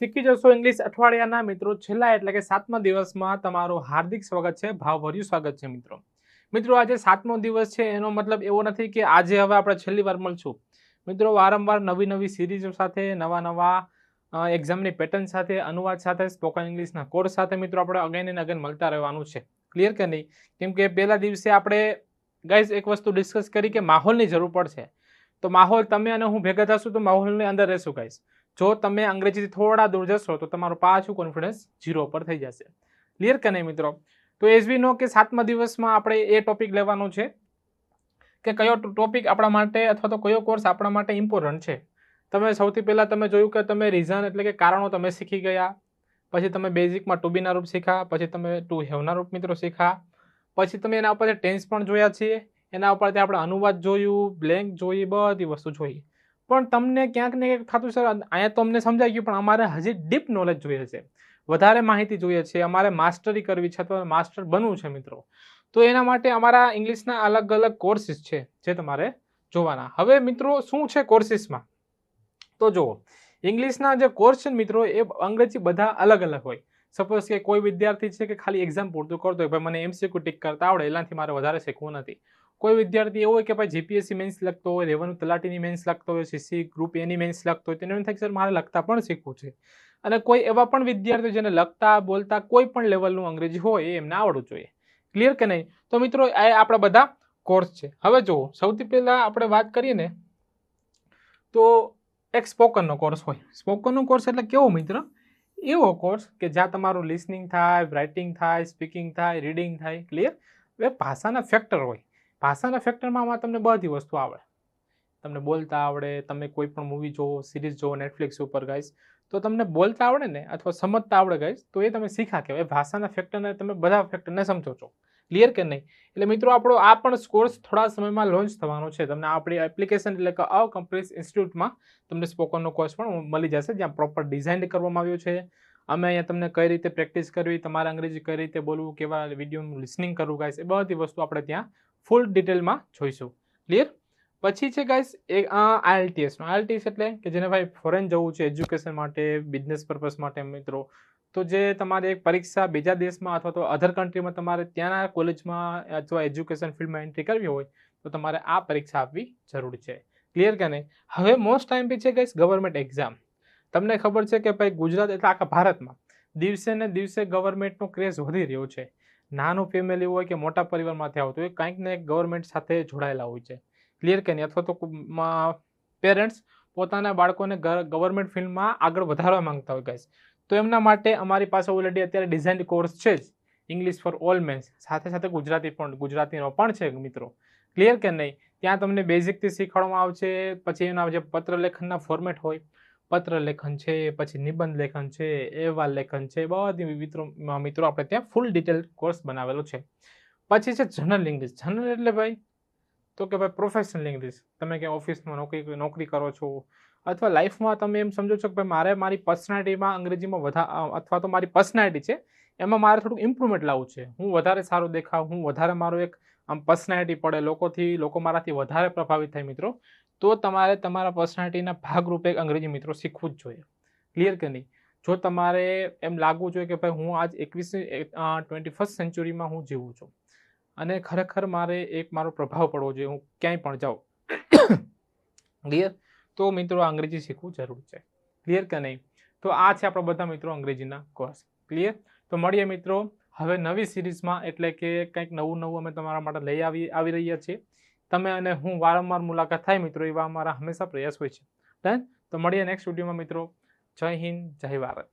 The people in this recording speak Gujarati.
શીખી જશો ઇંગ્લિશ અઠવાડિયાના મિત્રો. છેલ્લા એટલે કે સાતમા દિવસમાં તમારું હાર્દિક સ્વાગત છે, ભાવભર્યું સ્વાગત છે મિત્રો. મિત્રો, આજે સાતમો દિવસ છે, એનો મતલબ એવો નથી કે આજે હવે આપણે છેલ્લી વાર મળશું. મિત્રો, વારંવાર નવી નવી સિરીઝો સાથે, નવા નવા એક્ઝામની પેટર્ન સાથે, અનુવાદ સાથે સ્પોકન ઇંગ્લિશના કોર્સ સાથે મિત્રો આપણે અગેન એન્ડ અગેન મળતા રહેવાનું છે. ક્લિયર કે નહીં? કેમ કે પહેલા દિવસે આપણે ગાઈઝ એક વસ્તુ ડિસ્કસ કરી કે માહોલની જરૂર પડશે. તો માહોલ તમે અને હું ભેગા થશું તો માહોલની અંદર રહેશું ગાઈઝ જો તમે અંગ્રેજીથી થોડા દૂર જશો તો તમારું પાછું કોન્ફિડન્સ ઝીરો પર થઈ જશે. ક્લિયર કે નહીં મિત્રો? તો એઝ વી નો કે સાતમા દિવસમાં આપણે એ ટોપિક લેવાનો છે કે કયો ટોપિક આપણા માટે અથવા તો કયો કોર્સ આપણા માટે ઇમ્પોર્ટન્ટ છે. તમે સૌથી પહેલાં તમે જોયું કે તમે રીઝન એટલે કે કારણો તમે શીખી ગયા, પછી તમે બેઝિકમાં ટુ બીના રૂપ શીખા પછી તમે ટુ હેવના રૂપ મિત્રો શીખા પછી તમે એના ઉપર ટેન્સ પણ જોયા છીએ, એના ઉપરથી આપણે અનુવાદ જોયું બ્લેન્ક જોઈ, બધી વસ્તુ જોઈ. પણ તમને ક્યાંક ને ક્યાંક થતું સર અહીંયા તો અમને સમજાઈ ગયું, પણ અમારે હજી ડીપ નોલેજ જોઈએ છે. વધારે માહિતી જોઈએ છે, અમારે માસ્ટરી કરવી છે અથવા માસ્ટર બનવું છે મિત્રો. તો એના માટે અમારા ઇંગ્લિશના અલગ અલગ કોર્સિસ છે, જે તમારે જોવાના. હવે મિત્રો, શું છે કોર્સિસમાં તો જુઓ ઇંગ્લિશના જે કોર્સ છે મિત્રો, એ અંગ્રેજી બધા અલગ અલગ હોય. સપોઝ કે કોઈ વિદ્યાર્થી છે કે ખાલી એક્ઝામ પૂરતું કરતો હોય, ભાઈ મને એમસીક્યુ ટીક કરતા આવડે, એનાથી મારે વધારે શીખવું નથી. કોઈ વિદ્યાર્થી એવો હોય કે ભાઈ જીપીએસસી મેન્સ લખતો હોય, રેવન્યુ તલાટીની મેન્સ લખતો હોય સીસી ગ્રુપ એની મેન્સ લખતો હોય, તેને એમ થાય કે, સર, મારે લખતા પણ શીખવું છે. અને કોઈ એવા પણ વિદ્યાર્થીઓ જેને લખતા, બોલતા કોઈ પણ લેવલનું અંગ્રેજી હોય, એ એમને આવડવું જોઈએ. ક્લિયર કે નહીં? તો મિત્રો, આ આપણા બધા કોર્સ છે. હવે જુઓ, સૌથી પહેલાં આપણે વાત કરીએ ને, તો એક સ્પોકનનો કોર્સ હોય. સ્પોકનનો કોર્સ એટલે કેવો મિત્ર? એવો કોર્સ કે જ્યાં તમારું લિસનિંગ થાય રાઇટિંગ થાય સ્પીકિંગ થાય રીડિંગ થાય ક્લિયર એ ભાષાના ફેક્ટર હોય. ભાષાના ફેક્ટરમાં આમાં તમને બધી વસ્તુ આવડે. તમને બોલતા આવડે, તમે કોઈ પણ મૂવી જોવો સિરીઝ જોવો નેટફ્લિક્સ ઉપર ગાઈશ તો તમને બોલતા આવડે ને અથવા સમજતા આવડે ગાઈશ તો એ તમે શીખા કહેવાય. ભાષાના ફેક્ટરને તમે બધા ફેક્ટરને સમજો છો. ક્લિયર કે નહીં? એટલે મિત્રો આપણો આ પણ કોર્સ થોડા સમયમાં લોન્ચ થવાનો છે. તમને આપણી એપ્લિકેશન એટલે કે અ કમ્પ્લીટ ઇન્સ્ટિટ્યૂટમાં તમને સ્પોકનનો કોર્સ પણ મળી જશે, જ્યાં પ્રોપર ડિઝાઇન કરવામાં આવ્યો છે. અમે અહીંયા તમને કઈ રીતે પ્રેક્ટિસ કરવી, તમારે અંગ્રેજી કઈ રીતે બોલવું, કેવા વિડીયોનું લિસનિંગ કરવું ગાઈસ એ બધી વસ્તુ આપણે ત્યાં ફૂલ ડિટેલમાં જોઈશું. ક્લિયર પછી છે ગાઈસ એક આઈએલટીએસનો આઈએલટીએસ એટલે કે જેને ભાઈ ફોરેન જવું છે એજ્યુકેશન માટે બિઝનેસ પર્પઝ માટે, મિત્રો, તો જે તમારે એક પરીક્ષા બીજા દેશમાં અથવા તો અધર કન્ટ્રીમાં તમારે ત્યાંના કોલેજમાં અથવા એજ્યુકેશન ફિલ્ડમાં એન્ટ્રી કરવી હોય, તો તમારે આ પરીક્ષા આપવી જરૂરી છે. ક્લિયર કે નહીં? હવે મોસ્ટ ટાઈમ બી છે ગાઈસ ગવર્મેન્ટ એક્ઝામ તમને ખબર છે કે ભાઈ ગુજરાત એટલે આખા ભારતમાં દિવસે ને દિવસે ગવર્મેન્ટનો ક્રેઝ વધી રહ્યો છે. નાનું ફેમિલી હોય કે મોટા પરિવારમાંથી આવતું હોય, કંઈક ને ગવર્મેન્ટ સાથે જોડાયેલા હોય છે. ક્લિયર કે નહીં? અથવા તો પેરેન્ટ્સ પોતાના બાળકોને ગવર્મેન્ટ ફિલ્ડમાં આગળ વધારવા માંગતા હોય ગાઈસ તો એમના માટે અમારી પાસે ઓલરેડી અત્યારે ડિઝાઇન કોર્સ છે જ. ઇંગ્લિશ ફોર ઓલ મેન્સ સાથે સાથે ગુજરાતી પણ, ગુજરાતીનો પણ છે મિત્રો. ક્લિયર કે નહીં? ત્યાં તમને બેઝિકથી શીખવાડવામાં આવશે, પછી એના જે પત્ર લેખનના ફોર્મેટ હોય પત્ર લેખન છે, પછી નિબંધ લેખન છે, અહેવાલ લેખન છે બધી મિત્રો મિત્રો આપણે ત્યાં ફૂલ ડિટેલ કોર્સ બનાવેલો છે. પછી છે જનરલ ઇંગ્લિશ જનરલ એટલે ભાઈ, તો કે ભાઈ પ્રોફેશનલ ઇંગ્લિશ તમે કે ઓફિસમાં નોકરી નોકરી કરો છો, અથવા લાઈફમાં તમે એમ સમજો છો કે ભાઈ મારે મારી પર્સનાલિટીમાં અંગ્રેજીમાં વધા અથવા તો મારી પર્સનાલિટી છે એમાં મારે થોડુંક ઇમ્પ્રુવમેન્ટ લાવવું છે. હું વધારે સારું દેખાવ, હું વધારે મારો એક, આમ પર્સનાલિટી પડે. લોકોથી, લોકો મારાથી વધારે પ્રભાવિત થાય મિત્રો. તો તમારે તમારા પર્સનાલિટીના ભાગરૂપે અંગ્રેજી મિત્રો શીખવું જ જોઈએ. ક્લિયર કે નહીં? જો તમારે એમ લાગવું જોઈએ કે ભાઈ હું આજ એકવીસમી ટ્વેન્ટી ફર્સ્ટ સેન્ચુરીમાં હું જીવું છું. અને ખરેખર મારે એક મારો પ્રભાવ પડવો જોઈએ. હું ક્યાંય પણ જાઉં. ક્લિયર તો મિત્રો અંગ્રેજી શીખવું જરૂર છે. ક્લિયર કે નહીં? તો આ છે આપણા બધા મિત્રો અંગ્રેજીના કોર્સ ક્લિયર તો મળીએ મિત્રો. હવે નવી સિરીઝમાં એટલે કે કંઈક નવું નવું અમે તમારા માટે લઈ આવી આવી રહ્યા છીએ. તમે અને હું વારંવાર મુલાકાત થાય મિત્રો, એવા અમારા હંમેશા પ્રયાસ હોય છે. ડન તો મળીએ નેક્સ્ટ વિડીયોમાં મિત્રો. જય હિન્દ, જય ભારત.